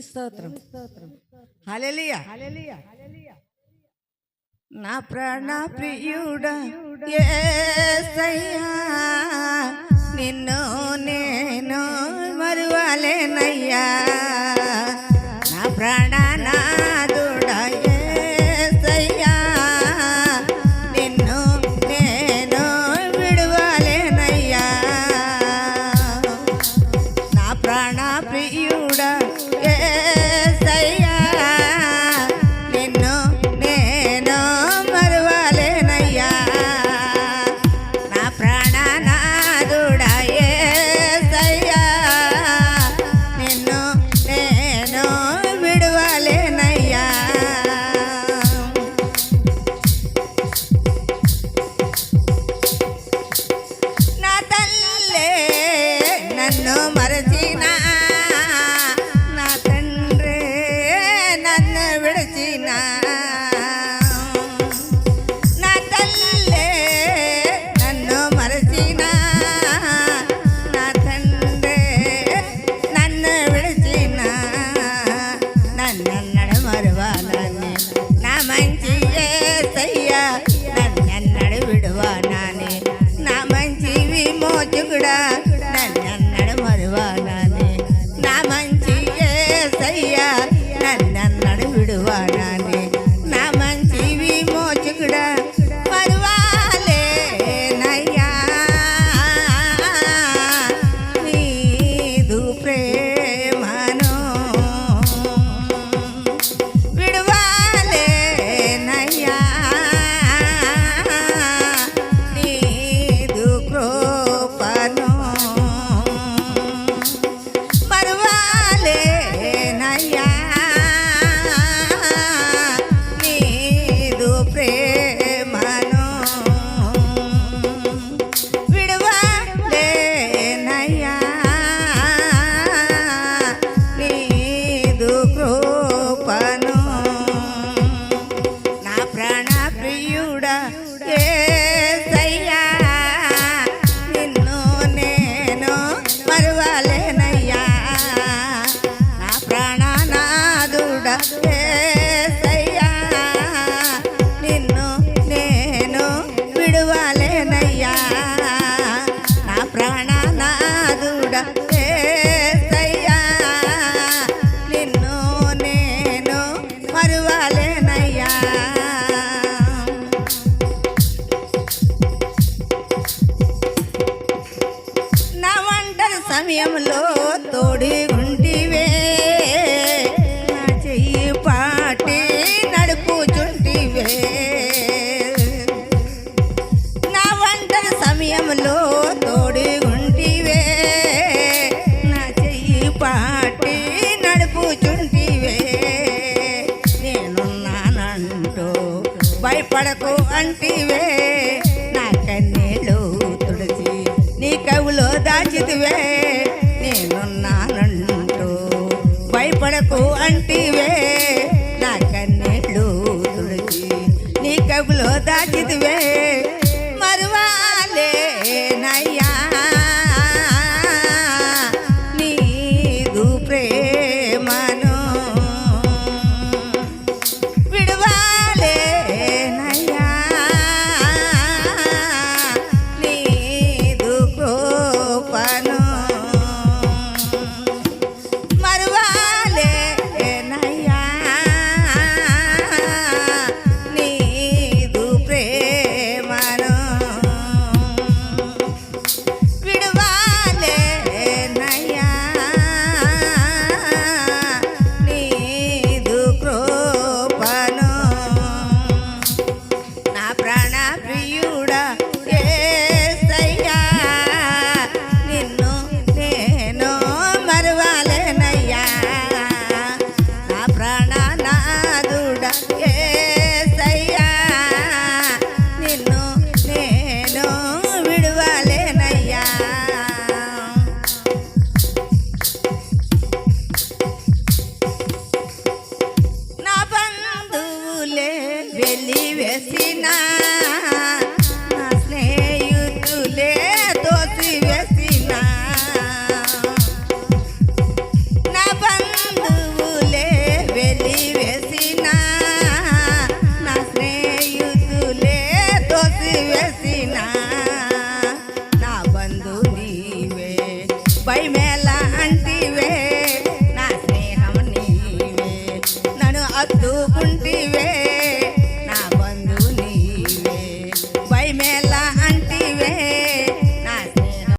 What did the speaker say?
దేవుని స్తోత్రం. హలెలియ నా ప్రాణ ప్రియుడ నిన్ను నేను మరువాలేనయ్యా. సమయంలో తోడి ఉంటివే చెయ్యి పాటి నడుపుచుంటివే. నా వంట సమయంలో తోడి ఉంటివే నా చెయ్యి పాటి నడుపుచుంటివే. నేనున్నానంటూ భయపడకు అంటివే. కాచితివే నేనున్నానంటూ భయపడకు అంటివే. నా కన్నెళ్ళు తుడిచి నీ కబులో దాచితివే. ದಿವ್ಯಸಿನ ನಾ ಬಂದು ನೀವೇ. ಬೈ ಮೇಲ ಅಂಟಿವೆ ನಾ ಸ್ನೇಹ ನೀವೇ. ನಾನು ಅದ್ದು ಕುಂಟಿವೆ